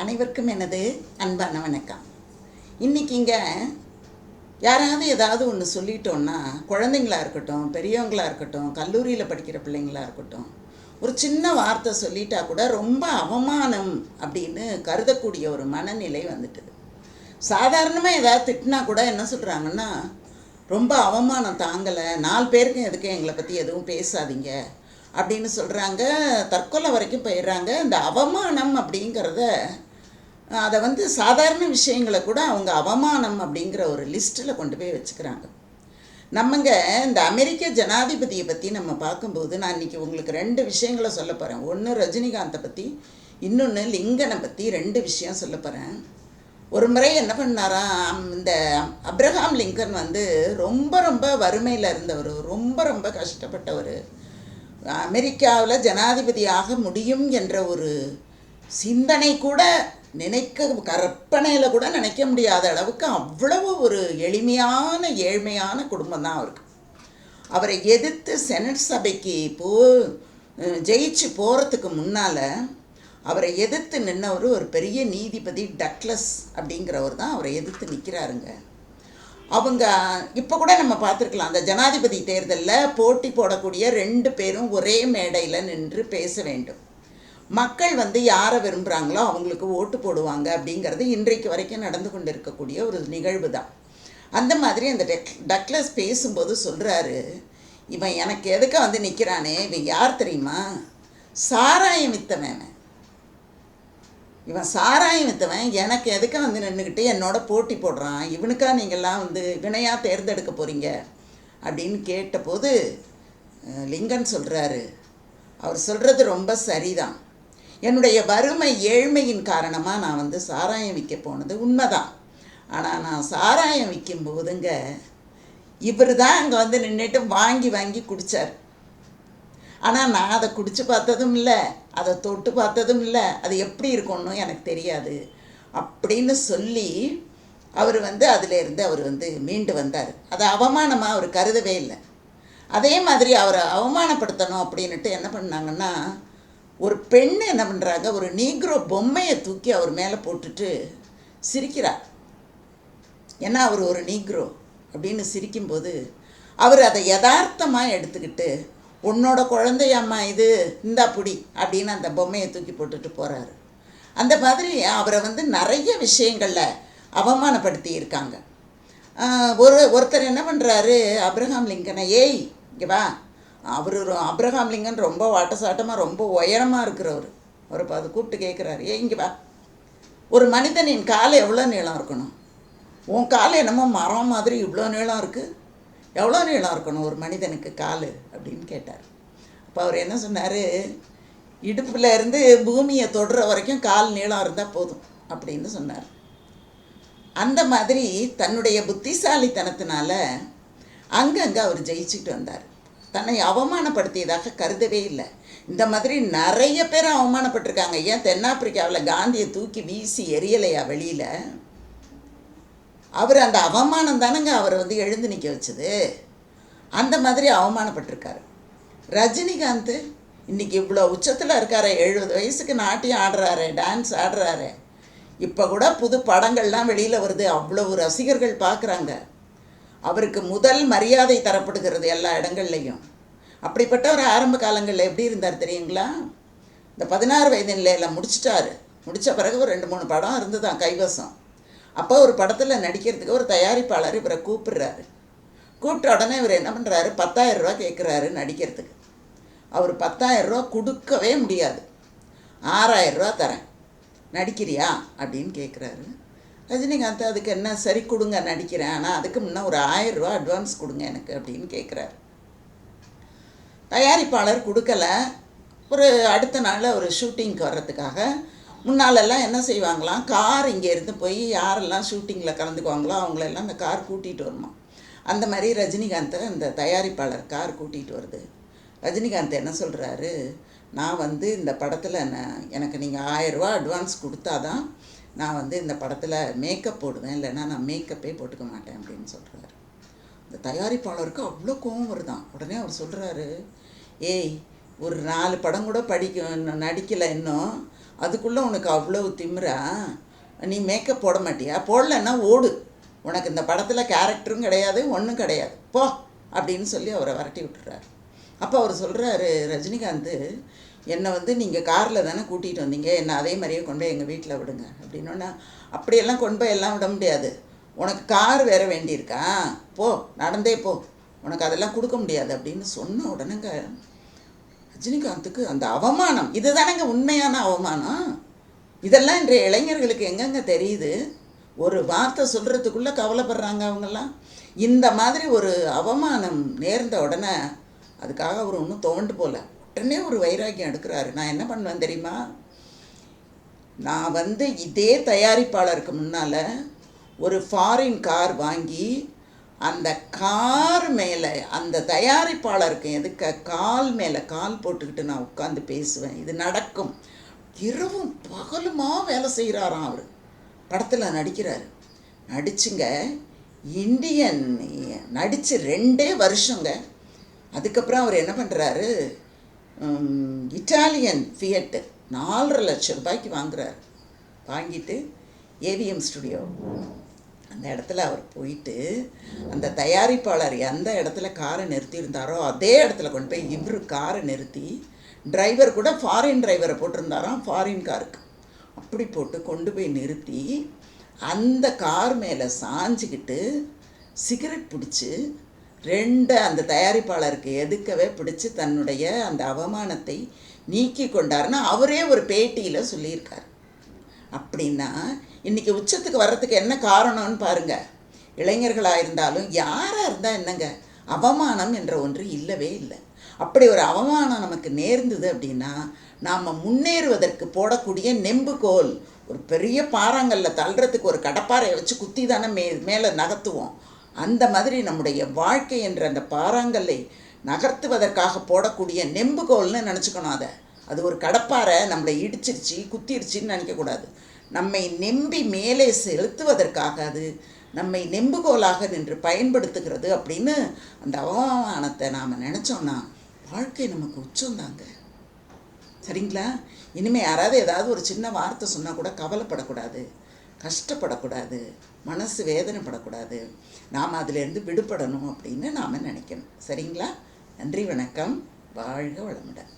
அனைவருக்கும் எனது அன்பான வணக்கம். இன்றைக்கி இங்கே யாராவது ஏதாவது ஒன்று சொல்லிட்டோன்னா குழந்தைங்களா இருக்கட்டும் பெரியவங்களா இருக்கட்டும் கல்லூரியில் படிக்கிற பிள்ளைங்களா இருக்கட்டும் ஒரு சின்ன வார்த்தை சொல்லிட்டா கூட ரொம்ப அவமானம் அப்படின்னு கருதக்கூடிய ஒரு மனநிலை வந்துட்டுது. சாதாரணமாக ஏதாவது திட்டினா கூட என்ன சொல்கிறாங்கன்னா ரொம்ப அவமானம் தாங்கலை நாலு பேருக்கும் எதுக்கு எங்களை பற்றி எதுவும் பேசாதீங்க அப்படின்னு சொல்கிறாங்க தற்கொலை வரைக்கும் போயிடுறாங்க. இந்த அவமானம் அப்படிங்கிறத அதை வந்து சாதாரண விஷயங்களை கூட அவங்க அவமானம் அப்படிங்கிற ஒரு லிஸ்ட்டில் கொண்டு போய் வச்சுக்கிறாங்க. நம்மங்க இந்த அமெரிக்க ஜனாதிபதியை பற்றி நம்ம பார்க்கும்போது நான் இன்றைக்கி உங்களுக்கு ரெண்டு விஷயங்களை சொல்ல போகிறேன் ஒன்று ரஜினிகாந்தை பற்றி இன்னொன்று லிங்கனை பற்றி ரெண்டு விஷயம் சொல்ல போகிறேன் ஒரு முறை என்ன பண்ணாராம் இந்த அப்ரஹாம் லிங்கன் வந்து ரொம்ப ரொம்ப வறுமையில் இருந்தவர் ரொம்ப ரொம்ப கஷ்டப்பட்டவர். அமெரிக்காவில் ஜனாதிபதியாக முடியும் என்ற ஒரு சிந்தனை கூட நினைக்க கற்பனையில் கூட நினைக்க முடியாத அளவுக்கு அவ்வளவு ஒரு எளிமையான ஏழ்மையான குடும்பம் தான் அவருக்கு. அவரை எதிர்த்து செனட் சபைக்கு போ ஜெயிச்சு போகிறதுக்கு முன்னால் அவரை எதிர்த்து நின்னவர் ஒரு பெரிய நீதிபதி டக்லஸ் அப்படிங்கிறவர் தான் அவரை எதிர்த்து நிற்கிறாருங்க அவங்க இப்போ கூட நம்ம பார்த்துருக்கலாம் அந்த ஜனாதிபதி தேர்தலில் போட்டி போடக்கூடிய ரெண்டு பேரும் ஒரே மேடையில் நின்று பேச வேண்டும். மக்கள் வந்து யாரை விரும்புகிறாங்களோ அவங்களுக்கு ஓட்டு போடுவாங்க அப்படிங்கிறது இன்றைக்கு வரைக்கும் நடந்து கொண்டு இருக்கக்கூடிய ஒரு நிகழ்வு தான். அந்த மாதிரி அந்த டெக் டக்லஸ் பேசும்போது சொல்கிறாரு இவன் எனக்கு எதுக்க வந்து நிற்கிறானே இவன் யார் தெரியுமா? சாராயம் வித்தவன் இவன் சாராயம் வித்தவன் எனக்கு எதுக்க வந்து நின்றுக்கிட்டு என்னோட போட்டி போடுறான்? இவனுக்கா நீங்கள்லாம் வந்து வினையாக தேர்ந்தெடுக்க போகிறீங்க அப்படின்னு கேட்டபோது லிங்கன் சொல்கிறாரு அவர் சொல்கிறது ரொம்ப சரிதான். என்னுடைய வறுமை ஏழ்மையின் காரணமாக நான் வந்து சாராயம் விற்க போனது உண்மைதான். ஆனால் நான் சாராயம் விற்கும் போதுங்க இவர் தான் அங்கே வந்து நின்றுட்டு வாங்கி வாங்கி குடித்தார் ஆனால் நான் அதை குடித்து பார்த்ததும் இல்லை அதை தொட்டு பார்த்ததும் இல்லை அது எப்படி இருக்கும்னு எனக்கு தெரியாது. அப்படின்னு சொல்லி அவர் வந்து அதிலேருந்து அவர் வந்து மீண்டு வந்தார். அதை அவமானமாக அவர் கருதவே இல்லை. அதே மாதிரி அவரை அவமானப்படுத்தணும் அப்படின்ட்டு என்ன பண்ணாங்கன்னா ஒரு பெண் என்ன பண்ணுறாங்க ஒரு நீக்ரோ பொம்மையை தூக்கி அவர் மேலே போட்டுட்டு சிரிக்கிறார். ஏன்னா அவர் ஒரு நீக்ரோ அப்படின்னு சிரிக்கும்போது அவர் அதை யதார்த்தமாக எடுத்துக்கிட்டு உன்னோட குழந்தையம்மா இது இந்தா புடி அப்படின்னு அந்த பொம்மையை தூக்கி போட்டுட்டு போகிறாரு அந்த மாதிரி அவரை வந்து நிறைய விஷயங்களில் அவமானப்படுத்தி இருக்காங்க ஒரு ஒருத்தர் என்ன பண்ணுறாரு அப்ரஹாம் லிங்கனை ஏய் இங்கே வா. அவர் அப்ரஹாம் லிங்கன் ரொம்ப வாட்டசாட்டமாக ரொம்ப உயரமாக இருக்கிறவர். அவரை அதை கூப்பிட்டு கேட்குறாரு ஏய் இங்கே வா. ஒரு மனிதனின் காலை எவ்வளோ நீளம் இருக்கணும்? உன் காலை என்னமோ மரம் மாதிரி இவ்வளோ நீளம் இருக்குது எவ்வளோ நீளம் இருக்கணும் ஒரு மனிதனுக்கு கால் அப்படின்னு கேட்டார். அப்போ அவர் என்ன சொன்னார்? இடுப்பில் இருந்து பூமியை தொடுற வரைக்கும் கால் நீளம் இருந்தால் போதும் அப்படின்னு சொன்னார். அந்த மாதிரி தன்னுடைய புத்திசாலித்தனத்தினால அங்கங்கே அவர் ஜெயிச்சுட்டு வந்தார். தன்னை அவமானப்படுத்தியதாக கருதவே இல்லை. இந்த மாதிரி நிறைய பேர் அவமானப்பட்டிருக்காங்க. ஏன் தென்னாப்பிரிக்காவில் காந்தியை தூக்கி வீசி எரியலையா வெளியில்? அவர் அந்த அவமானம் தானங்க அவரை வந்து எழுந்து நிற்க வச்சது. அந்த மாதிரி அவமானப்பட்டிருக்காரு. ரஜினிகாந்த் இன்றைக்கி இவ்வளோ உச்சத்தில் இருக்காரு எழுபது வயசுக்கு நாட்டியம் ஆடுறாரு டான்ஸ் ஆடுறாரு. இப்போ கூட புது படங்கள்லாம் வெளியில் வருது அவ்வளவு ரசிகர்கள் பார்க்குறாங்க அவருக்கு முதல் மரியாதை தரப்படுகிறது எல்லா இடங்கள்லையும். அப்படிப்பட்ட ஒரு ஆரம்ப காலங்களில் எப்படி இருந்தார் தெரியுங்களா? இந்த பதினாறு வயது நிலையில் முடிச்சிட்டாரு. முடித்த பிறகு ஒரு ரெண்டு மூணு படம் இருந்துதான் கைவசம். அப்போ ஒரு படத்தில் நடிக்கிறதுக்கு ஒரு தயாரிப்பாளர் இவரை கூப்பிடுறாரு. கூப்பிட்ட உடனே இவர் என்ன பண்ணுறாரு பத்தாயிரரூவா கேட்குறாரு நடிக்கிறதுக்கு. அவர் பத்தாயிரரூவா கொடுக்கவே முடியாது. ஆறாயிரம் ரூபா தரேன். நடிக்கிறியா? அப்படின்னு கேட்குறாரு ரஜினிகாந்த் அதுக்கு என்ன? சரி கொடுங்க நடிக்கிறேன். ஆனால் அதுக்கு முன்னே ஒரு ஆயிரரூவா அட்வான்ஸ் கொடுங்க எனக்கு அப்படின்னு கேட்குறாரு தயாரிப்பாளர் கொடுக்கல. ஒரு அடுத்த நாள் ஒரு ஷூட்டிங்க்கு வர்றதுக்காக முன்னாலெல்லாம் என்ன செய்வாங்களாம்? கார் இங்கேருந்து போய் யாரெல்லாம் ஷூட்டிங்கில் கலந்துக்குவாங்களோ அவங்களெல்லாம் அந்த கார் கூட்டிகிட்டு வருமா? அந்த மாதிரி ரஜினிகாந்தை அந்த தயாரிப்பாளர் கார் கூட்டிகிட்டு வருது. ரஜினிகாந்த் என்ன சொல்கிறாரு நான் வந்து இந்த படத்தில் எனக்கு நீங்கள் ஆயரூவா அட்வான்ஸ் கொடுத்தா தான் நான் வந்து இந்த படத்தில் மேக்கப் போடுவேன். இல்லைன்னா நான் மேக்கப்பே போட்டுக்க மாட்டேன் அப்படின்னு சொல்கிறாரு இந்த தயாரிப்பாளருக்கு அவ்வளோ கோவம் வருதான். உடனே அவர் சொல்கிறாரு ஏய் ஒரு நாலு படம் கூட படிக்க நடிக்கலை இன்னும். அதுக்குள்ளே உனக்கு அவ்வளோ திமிரா. நீ மேக்கப் போட மாட்டியா? போடலன்னா ஓடு. உனக்கு இந்த படத்தில் கேரக்டரும் கிடையாது ஒன்றும் கிடையாது. போ அப்படின்னு சொல்லி அவரை விரட்டி விட்டுறாரு. அப்போ அவர் சொல்கிறாரு ரஜினிகாந்த் என்னை வந்து நீங்கள் காரில் தானே கூட்டிகிட்டு வந்தீங்க? என்னை அதே மாதிரியே கொண்டு போய் எங்கள் வீட்டில் விடுங்க. அப்படின்னோன்னா அப்படியெல்லாம் கொண்டு போய் எல்லாம் விட முடியாது. உனக்கு கார் வேற வேண்டியிருக்கா? போ நடந்தே போ. உனக்கு அதெல்லாம் கொடுக்க முடியாது. அப்படின்னு சொன்ன உடனேங்க ரஜினிகாந்துக்கு அந்த அவமானம் இதுதானங்க உண்மையான அவமானம்? இதெல்லாம் இன்றைய இளைஞர்களுக்கு எங்கெங்க தெரியுது? ஒரு வார்த்தை சொல்கிறதுக்குள்ளே கவலைப்படுறாங்க அவங்கெல்லாம். இந்த மாதிரி ஒரு அவமானம் நேர்ந்த உடனே அதுக்காக அவர் ஒன்றும் தோண்டு போல. உடனே ஒரு வைராக்கியம் எடுக்கிறாரு. நான் என்ன பண்ணுவேன் தெரியுமா? நான் வந்து இதே தயாரிப்பாளருக்கு முன்னால் ஒரு ஃபாரின் கார் வாங்கி அந்த கார் மேலே அந்த தயாரிப்பாளருக்கு எதுக்க கால் மேலே கால் போட்டுக்கிட்டு நான் உட்காந்து பேசுவேன்? இது நடக்கும். இரவும் பகலுமாக வேலை செய்கிறாராம் அவர். படத்தில் நடிக்கிறாரு. நடிச்சுங்க இந்தியன் நடித்து ரெண்டே வருஷங்க. அதுக்கப்புறம் அவர் என்ன பண்ணுறாரு இட்டாலியன் ஃபியட்டு நாலரை லட்சம் ரூபாய்க்கு வாங்குறாரு. வாங்கிட்டு ஏவிஎம் ஸ்டுடியோ அந்த இடத்துல அவர் போயிட்டு அந்த தயாரிப்பாளர் எந்த இடத்துல காரை நிறுத்தியிருந்தாரோ அதே இடத்துல கொண்டு போய் இவரு காரை நிறுத்தி டிரைவர் கூட ஃபாரின் டிரைவரை போட்டிருந்தாராம் ஃபாரின் காருக்கு அப்படி போட்டு கொண்டு போய் நிறுத்தி அந்த கார் மேலே சாஞ்சிக்கிட்டு சிகரெட் பிடிச்சி ரெண்டு அந்த தயாரிப்பாளருக்கு எதுக்கவே பிடிச்சி தன்னுடைய அந்த அவமானத்தை நீக்கி கொண்டாருன்னு அவரே ஒரு பேட்டியில் சொல்லியிருக்கார். அப்படின்னா இன்றைக்கி உச்சத்துக்கு வர்றதுக்கு என்ன காரணம்னு பாருங்கள் இளைஞர்களாக இருந்தாலும் யாராக இருந்தால் என்னங்க? அவமானம் என்ற ஒன்று இல்லவே இல்லை. அப்படி ஒரு அவமானம் நமக்கு நேர்ந்தது அப்படின்னா நாம் முன்னேறுவதற்கு போடக்கூடிய நெம்புகோல் ஒரு பெரிய பாறாங்கல்ல தள்ளுறதுக்கு ஒரு கடப்பாறையை வச்சு குத்தி தானே மே மேலே நகர்த்துவோம். அந்த மாதிரி நம்முடைய வாழ்க்கை என்ற அந்த பாறாங்கல்லை நகர்த்துவதற்காக போடக்கூடிய நெம்புகோல்னு நினச்சிக்கணும் அதை. அது ஒரு கடப்பாறை நம்மளை இடிச்சிருச்சு குத்திருச்சின்னு நினைக்கக்கூடாது நம்மை நெம்பி மேலே செலுத்துவதற்காக அது நம்மை நெம்புகோலாக நின்று பயன்படுத்துகிறது அப்படின்னு அந்த அவமானத்தை நாம் நினச்சோன்னா வாழ்க்கை நமக்கு உச்சம்தாங்க சரிங்களா? இனிமேல் யாராவது ஏதாவது ஒரு சின்ன வார்த்தை சொன்னால் கூட கவலைப்படக்கூடாது கஷ்டப்படக்கூடாது மனசு வேதனைப்படக்கூடாது. நாம் அதிலேருந்து விடுபடணும் அப்படின்னு நாம் நினைக்கணும். சரிங்களா? நன்றி வணக்கம். வாழ்க வளமுடன்.